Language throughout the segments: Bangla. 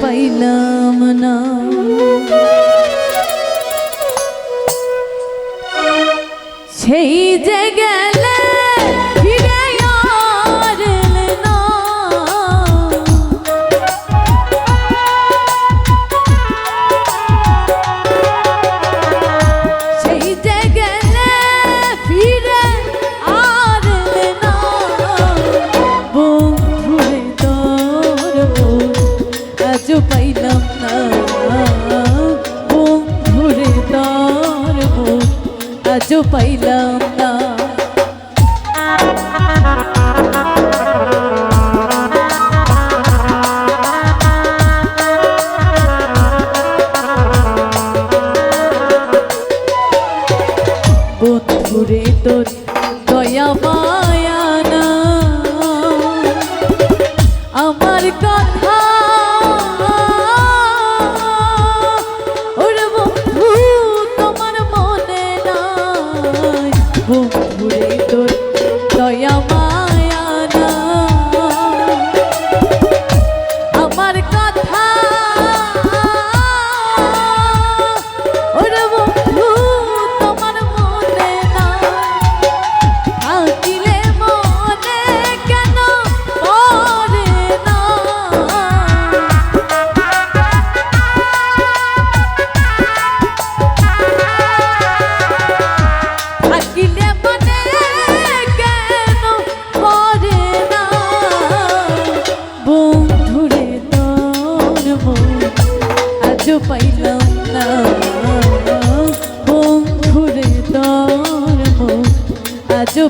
পাইলাম না পাইলাম না ভুলে তোর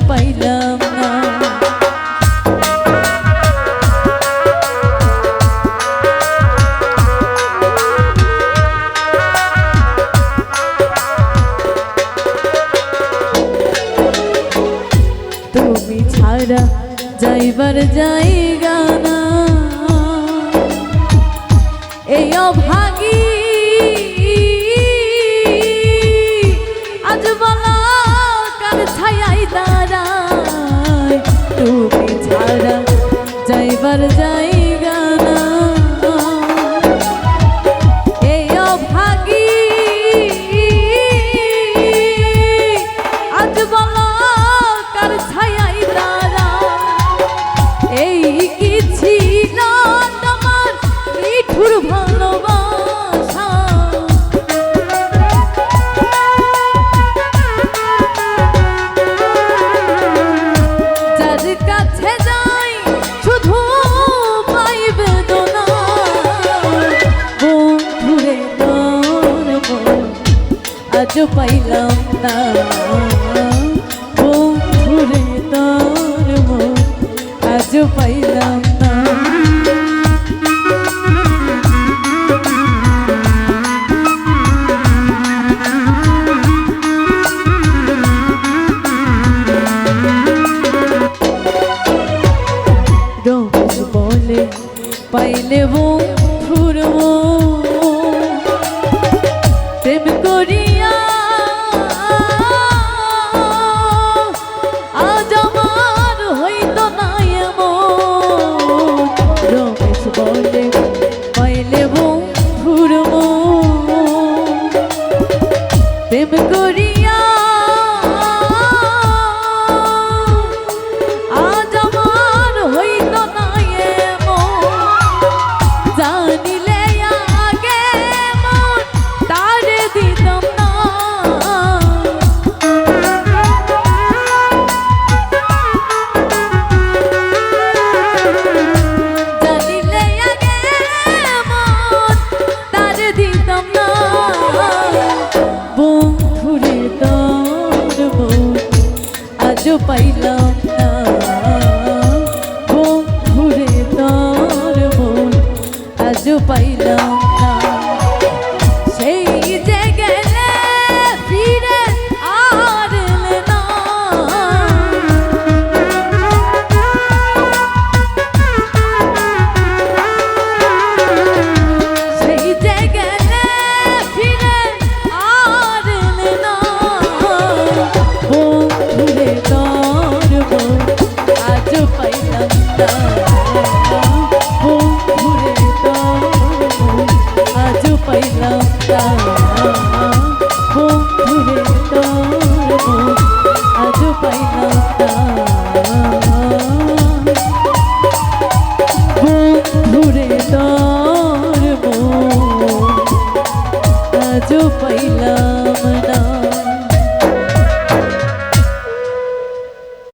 পাইলাম না। তুমি ছাড়া যাইবার যাই গানা এই অভাগ what is that? খুঁজে পাইলাম না। বন্ধুরে তোর মন আজও পাইলাম না। পাইলে বন্ধু পাইলাম। পাইলাম।